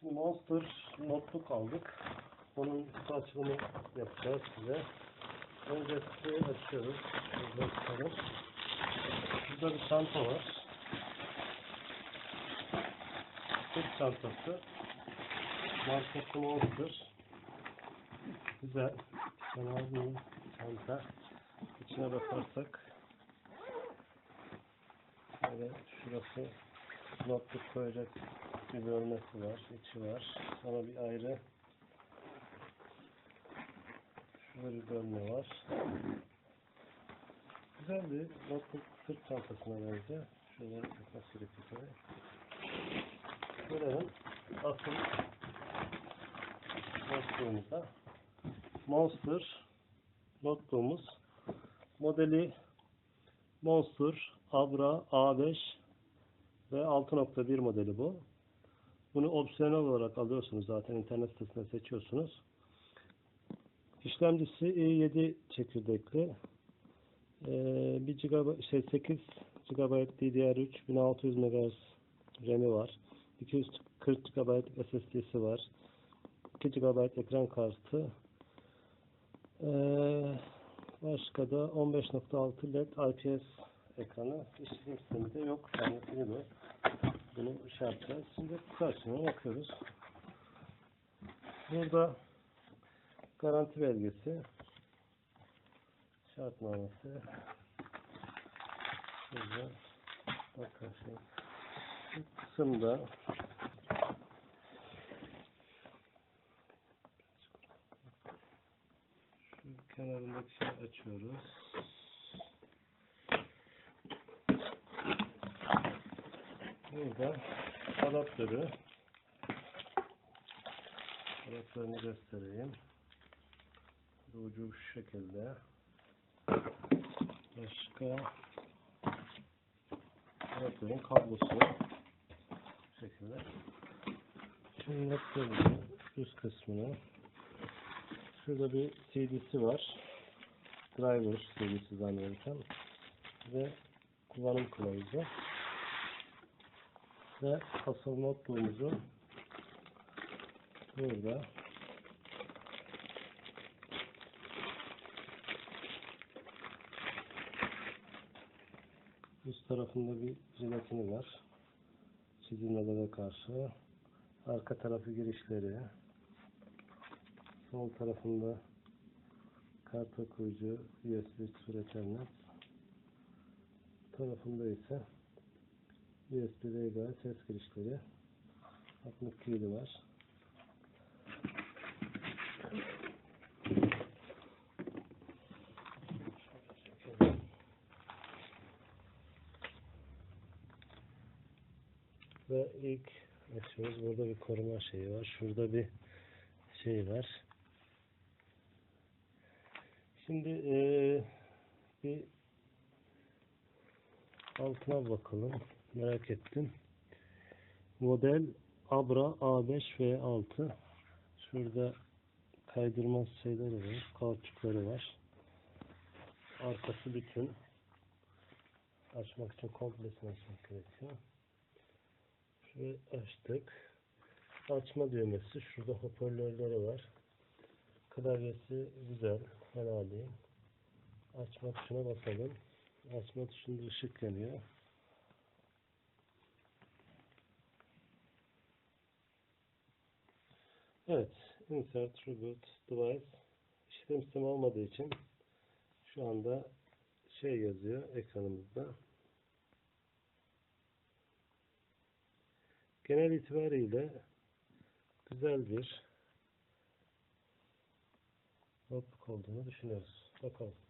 Şimdi Monster notebook aldık. Onun kutu açılımı yapacağız size. Önce kutuyu açıyoruz. Şurada çıkarım. Burada bir çanta var. Sırt çantası. Markası Monster. Güzel. Fena bir çanta. İçine bakarsak Böyle şurası notebook koyacak bir bölmesi var, içi var. Sonra bir ayrı şurada bir bölme var. Güzel bir notebook sırt çantasına benziyor. Şuraları takmak gerekiyor tabii. Gelelim asıl notebook'umuza. Monster notebook'umuz modeli Monster Abra A5 ve 6.1 modeli bu. Bunu opsiyonel olarak alıyorsunuz zaten internet sitesinde seçiyorsunuz. İşlemcisi i7 çekirdekli. Ee, 1 GB, şey 8 GB DDR3 1600 MHz RAM'i var. 240 GB SSD'si var. 2 GB ekran kartı. Ee, başka da 15.6 LED IPS ekranı işletim sisteminde yok. Kendisini de bunu şey yapacağız. Şimdi karşına bakıyoruz. Burada garanti belgesi şartnamesi şurada bakın bu kısımda şu kenarındaki şey açıyoruz. Burada adaptörü adaptörünü göstereyim. Ucu şu şekilde. Başka adaptörün kablosu bu şekilde. Şimdi adaptörün üst kısmını şurada bir CD'si var. Driver CD'si zannedersem ve kullanım kılavuzu ve asıl notluğumuzu burada üst tarafında bir jelatini var. Çizilmelere karşı. Arka tarafı girişleri. Sol tarafında kart okuyucu USB üretenler tarafında ise USB VGA ses girişleri 62 yılı var. Ve ilk açıyoruz. Burada bir koruma şeyi var. Şurada bir şey var. Şimdi eee bir altına bakalım merak ettim. Model Abra A5 V6. Şurada kaydırmaz şeyleri var. Kauçukları var. Arkası bütün. Açmak için komplesini açmak gerekiyor. Şurayı açtık. Açma düğmesi. Şurada hoparlörleri var. Klavyesi güzel. Değil. Açma tuşuna basalım. Açma tuşunda ışık yanıyor. Evet, insert reboot device işlem sistemi olmadığı için şu anda şey yazıyor ekranımızda. Genel itibariyle güzel bir notebook olduğunu düşünüyoruz. Bakalım.